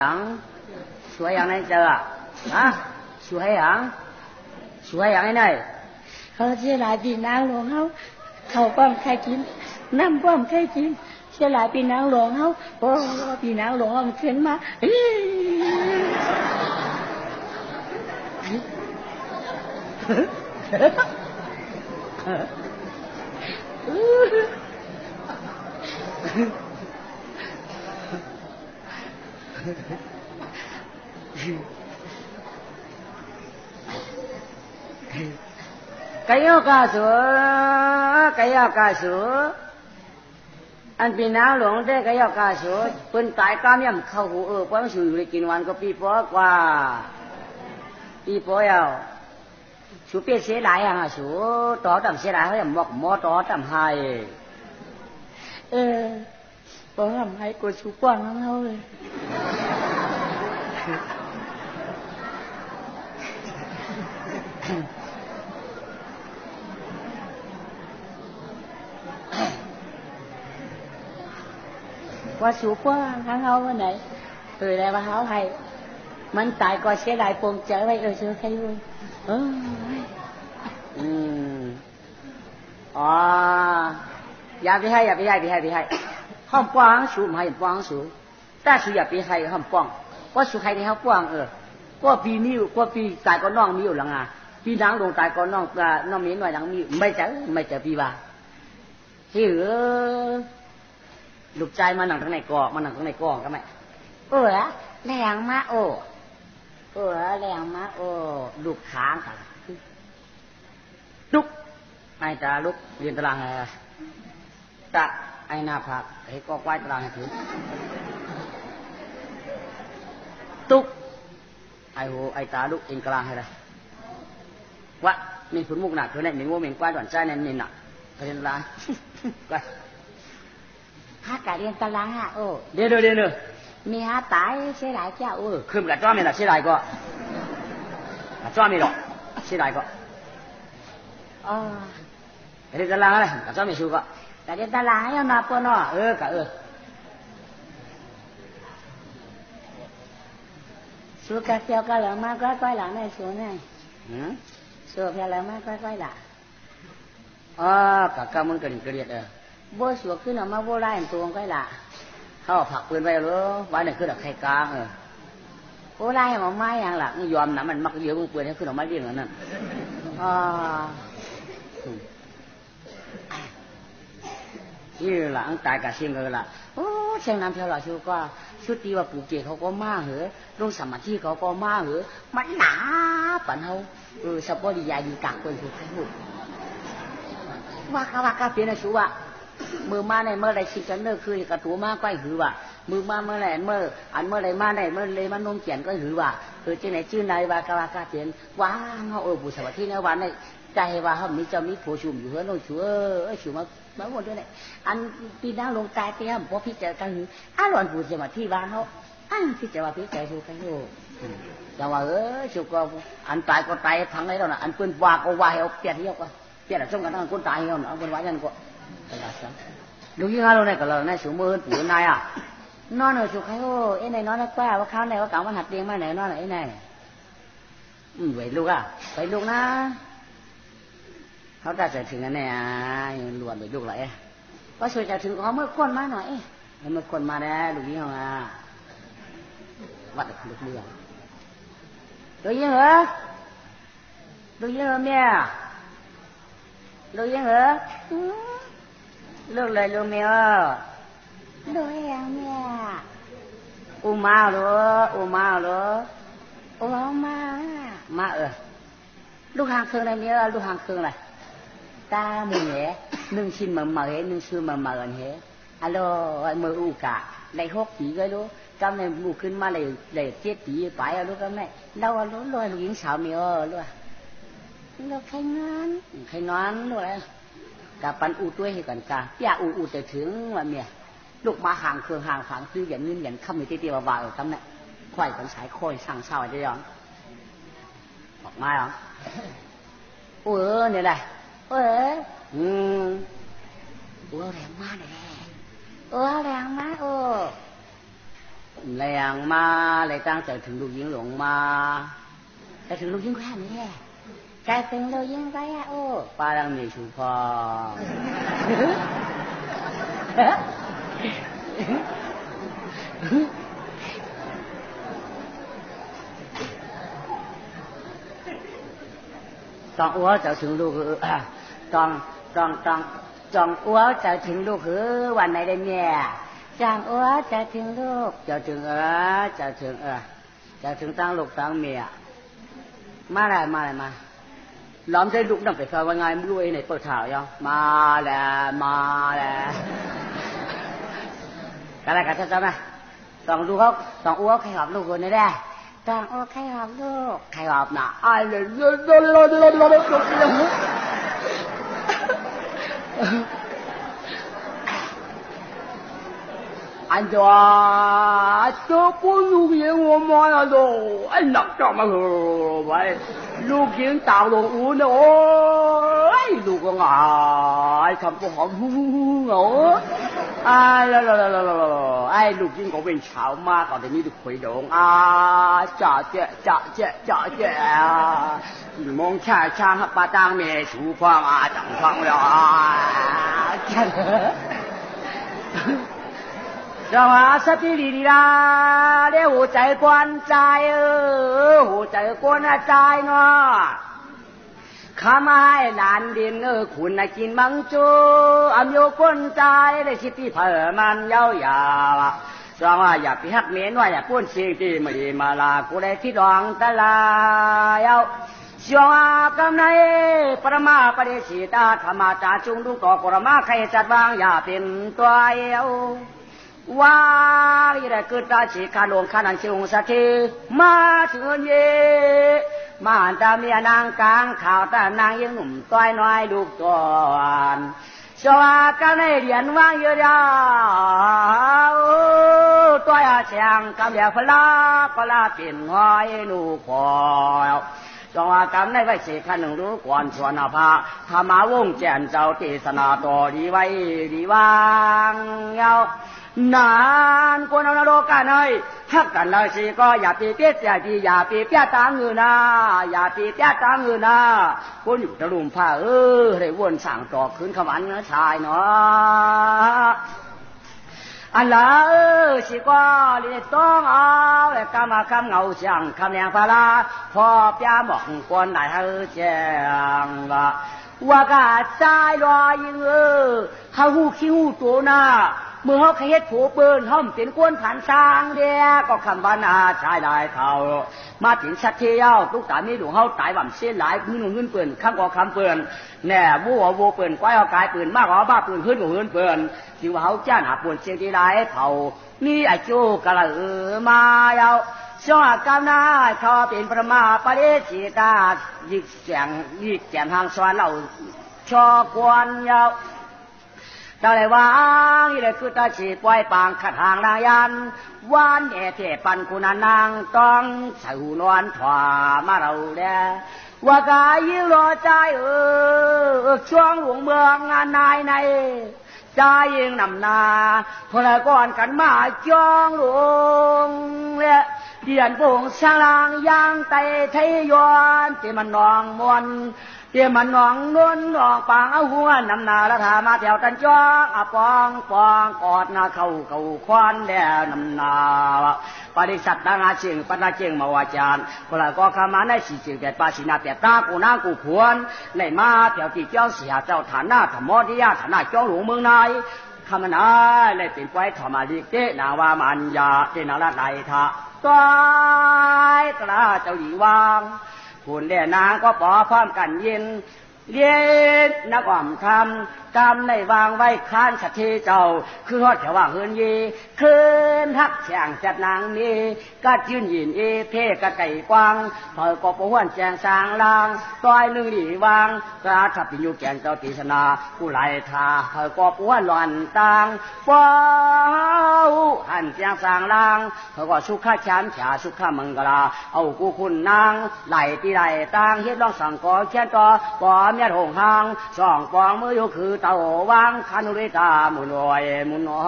阳，số hàng này chưa à? số hàng, số hàng này này. họ chỉ lại bị nàng luồng hao, thầu quan khai chín, năm quan khai chín, sẽ lại bị nàng luồng hao, bố bị nàng luồng hao khiến mà. Hừ. cái yêu cá sửa cái yêu cá sửa anh bị náo loạn thế, cái yêu cá sửa quân tại cam nhầm khâu hủ ở quan sửa được kinh hoàn có pi bó qua. Pi bó yêu chú biết sẽ lại à chú? Tỏ tầm sẽ lại hay mọc mò tỏ tầm hai. Ê bỏ làm hai của chú quan lắm thôi qua xuống quá hắn hâu bên này. Từ đây bà háo hay. Mình tại coi xe đại cuồng trở về rồi xưa thấy luôn ờ. ừ. à. Dạ thì hay dạ thì hay thì hay thì hay. Không, quá xuống hay, quá xuống กาสูเปิ้นตายกามย่ำเข้าหูเออป้อนสูอยู่ได้กินวันก็ปีปอกว่าปีปอยากไปใครเข้มกว้างก็สุดใครเอออืมอ๋ออย่าไปให้อย่าไปให้ไปให้ไปให้ห้องป้องสูไม่ให้ป้องสูแต่สูอย่างเออก็ปีนี้ก็ปีตายก็น้องมีอยู่ลังอะปีนางลงตายก็น้องน้องมีหน่อยหลังมีไม่เจอไม่เจอปีว่าที่เออลูกใจมาหนังทั้งในกอกมาหนังทั้งในกอกก็ไม่เออแรงมาโอเออแรงมาโอลูกค้างกันลุกไอ้ตาลุกเรียนตารางไงตะไอ้หน้าผากไอ้ก็ควายตารางให้ถือ ai hồ ai tá lúc in kala hay là? Quá mình phun mục nạc thế này mình ngô mình qua đoạn trai này mình nặng phải lên lái, quá hát cả điên ta lái hạ ồ điên rồi điên rồi. Mình hát tái xe lại cha ồ không cả cho mình là xe lại cơ cả cho mình rồi xe lại cơ ờ. Thế nên ta lắng này cả cho mình siêu cơ cả điên ta lắng hay là nạp cơ nó ừ cả ừ เดี๋ยวเดี๋ยวเดี๋ยวเดี๋ยวมีฮาตายเสียหลายเจ้าโอ้ขึ้นกับจ้ามีหลักเสียดายก็กับจ้ามีหรอกเสียดายก็อ๋อเรียนตารางอะไรกับจ้ามีชูก็กะเรียนตารางให้มาปนอเออกะเออสูกะเกี่ยวกับเหลือมาก้อยก้อยหลังในสูนี่หืมสูเพียเหลือมาก้อยก้อยหลังอ่ากักกามันกระดิ่งกระเดียดเออโบสูขึ้นออกมาโบไล่ตัวก้อยหลังเขาเอาผักปืนไว้เหรอไว้เนี่ยขึ้นกับไข่กลางเออโบไล่มาไม้อย่างหลังมึงยอมนะมันมักเยอะมึงปืนให้ขึ้นออกมาเรียงอันนั้นอ๋ออืมนี่หลังตายกับเสียงเลยล่ะโอ้ เชียงน้ำเพียวหล่อชูก็ชุดตีว่าปลูกเจเขาก็มาเหอะลงสมาธิเขาก็มาเหอะมันหนาปันเฮาเออสปอดียาดีกักคนคือใครพูดว่ากะว่ากะเปลี่ยนนะชูว่ะมือมาในเมื่อไรชิกันเนอร์คือกระตูมาก็หือว่ามือมาเมื่อไรเมื่ออันเมื่อไรมาในเมื่อไรมันนมเขียนก็หือว่าเออจีไหนชื่อนายว่ากะว่ากะเปลี่ยนว้าเขาเออบุษบที่ในวันในใจว่าเขามีเจ้ามีผัวชุมอยู่เฮือนงชัวเออชุมมา บางคนด้วยเลยอันปีน้าลงตายเตี้ยมพอพิจารณาอยู่อ้าวหลอนผู้จะมาที่บ้านเขาอ้าวพิจารณาพี่เจารณาไปอยู่จัว่าเออชุกก็อันตายก็ตายทั้งไรแล้วนะอันปืนวาก็วายเอาเปลี่ยนเยอะกว่าเปียดจงกันทั้งคนตายเอาเนาะคนวายันก็ดูยี่ห้อเราเนี่ยก็เราเนี่ยสูงมือถือนายอะนอนเลยสุขให้โอ้เอ็นไหนนอนแล้วกว่าาข้าวไหนว่ากลางวันหัดเตียงมาไหนนอนไหนไหนอืมไปลูกอะไปลูกนะ เขาตัดใจถึงกันเนี่ยลวนไปลูกละเอ๊ะ ว่าช่วยจะถึงเขาเมื่อคนมาหน่อย ให้มันคนมาแล้วลูกนี้เขาอ่ะวัดลูกเรือลูกยิงเหรอลูกยิงเหรอเมียลูกยิงเหรอลูกเลยลูกเมีย ดูยังเนี่ย อุมาเหรออุมาเหรอ โอ้มา มาเออลูกหางเครื่องอะไรเมียลูกหางเครื่องอะไร ta mình nhé. Nương xin mà mời nương xưa mà mời hết, alo ai mời u cả. Lấy hốt chỉ cái đó cái này mù khinh mà lại để chết chỉ phải ở cái cam này đâu ở lúc loài lúc yến xào mì ở luôn nó à. khai ngon ừ, khai ngon rồi, đấy cả pan u tuổi hay còn cả. Ya u u tới thướng mà mẹ. Lúc mà hàng cửa hàng phản tư dẫn nguyên dẫn không thì tiêu vào vào cái này. Khoai còn sải khôi sang sau rồi đấy không mai không ủa này này. 왜? 응. 오랜만에. 오랜만에. 어. 량마, 내땅 저 등록인 롱마. 저 등록인 거야, 네. 저 등록인 거야, 어. 빠랑미 슈퍼. tao quá tao xuống luôn กมาห่างเครื่องห่างฝังซื้องเงินอย่างคำในที่เตียวว่าเออคำเนี่ยควายกันสายคอยสั่งเศร้าจะยองบอกมาหรอเออเนี่ยแหละเอ้ยอืมโอ้แรงมากเลยโอ้แรงมากโอ้เแรงมาเลยตั้งใจถึงลูกยิงหลงมาจะถึงลูกยิงแค่นี้แหละ cái từng đâu yên vậy à ô ป้าดังมีชูพองอัวจะถึงลูกคืองจองอัวจะถึงลูกคือวันไหนได้เนี่ย chàng ủa cha thương lúc จะถึงเออจะถึงเออจะถึงตั้งลูกตั้งเมียมาเลยมาเลยมาล้อมใจลูกนั่งไปฟังว่าไงไม่รู้ไอ้ไหนเปิดข่าวยังมาแล้วมาแล้วกันอะไรกันจะไหมต้องดูเขาต้องอ้วกใครหอบลูกคนนี้ได้ chàng ô khai học lúc ใครหอบน่ะอ้ายเลย 俺这这不路人我妈呀都，哎那怎么个喂？路人道路我呢哦，哎路个啊，看不好，哦。啊，来来来来来来来，哎，路经嗰边炒妈搞得你都亏龙啊，咋这咋这咋这啊？你蒙恰恰和八当咩厨房啊，等房了啊？让我说给你的啦，你我在关在哦，我在关啊在喏。 ข้ามาให้หลานดินเออคุณนะกินมังจูอำโยกวนใจได้ชิดที่เผอมันยาวยาวสองว่าอย่าไปหักเมียนว่าอย่าพูดเสียงที่ไม่ดีมาลากูได้ที่รองตะลายาสองกำไนปรมาปริสิตาธรรมาจาจุงดุก่อกรมาใครจัดวางอย่าเป็นตัวเอว ว่าอีระกุตาชิคาลงขานันชิงสักทีมาถึงเยมาตาเมียนางกลางข่าวตานางยังหนุ่มต้อยน้อยลูกตอนสวากันในเรียนว่างเยอะยาวตัวอาเชียงกำเดียพลาพลาปิ่นห้อยลูกพอจงอากรรมในไว้เสขันหนึ่งรู้ก่อนชวนอาภาธรรมาวงแจนเจ้าเทศนาต่อดีไว้ดีวางเงา นานคนเอานรกกันเอ้ยถ้ากันเลยสิก็อย่าปีเปียอย่าปีอย่าปีเปียตาเงินนะอย่าปีเปียตาเงินนะคนอยู่ตะลุมผ้าเออได้วนสั่งต่อคืนขมันเนื้อชายเนาะอันละเออสิก็เลยต้องเอาแต่กำมาคำเงาเสียงคำแรงพาลาพอปยาหมอกกวนไหนเฮอเจียงว่าว่ากาใจรอยเออเขาหูคิ้วตัวหน้า เมื่อเขาเฮ็ดผูเปิ้นห้อมเป็นกวนผ่านสร้างเดียก็คำว่านาชายได้เท่ามาถึงชัดเที่ยวทุกตามีหลวงเฮาตายบ่ำเส้นหลายมือหนุ่มเงินเปิ้นคำก็คำเปิ้นแน่วัววัวเปิ้นก้อยเอากายเปิ้นมากกว่าบ้าเปิ้นขึ้นกว่าเงินเปิ้นที่ว่าเฮาจ้าหาปิ้นเสียงที่ได้เท่านี่ไอ้โจกะละเออมาเยาช่วงกำนาเขาเป็นประมาปริจิตายิกเสียงยิกแจมทางสวรรค์เราชอบกวนเยาตาเลยวางอีเลยคือตาฉีปล่อยปางขัดหางนางยันวานแอเทปันคุณนางต้องใส่หูนอนถวามาเราแลว่ากายิ่งรอใจเออช่วงหลวงเมืองงานนายในใจยิงนำนาพลก่อนกันมาจ้องหลวงและ เดียนโป่งช่างลางยางไตไทยยอนที่มันนองมวนเตียมันนองนุ่นออกปางเอาหัวนำนาละทามาแถวตันจอกอปองปองกอดนาเข้าเข้าควันแดนำนาปริสัตตางาเชิงปัญญาเชิงมาวาจารพละก็ขามาในสีเชิงแต่ปาชินาแต่ตากูนางกูพวนในมาแถวที่เจ้าเสียเจ้าฐานะธรรมอทิยาฐานะเจ้าหลวงเมืองนายคำนาเลยเป็นไว้ธรรมาลิกเตนาว่ามันยาเตนาละไนทะ้ายตราเจ้าหญิงวางคุณเดนางก็ปอพร้อมกันเย็น เย็นนักอ่อมคำ กำในวางไว้ค้านสัตทีเจ้า คือฮอดแถวว่างเฮือนยีคืนทักแช่งจัดนางนี้ก็ยืนยินเอเพกะไก่กวางเผอก็ปหวนแจงสางลางต้อยหนึ่งหลีวางกราทับปิญญูแกนเจ้าตีสนาผู้ไหลทาเผอก็ปหวนหลอนต่างปอหันแจงสางลางเผอก็สุขชานฉาสุขมังกลาเอากูคุณนางไหลตีไหลต่างเฮ็ดร้องสั่งกอแค่ต่อปอเมียหงหางสองปองมืออยู่คือ사오왕 하늘에 다문호에 문호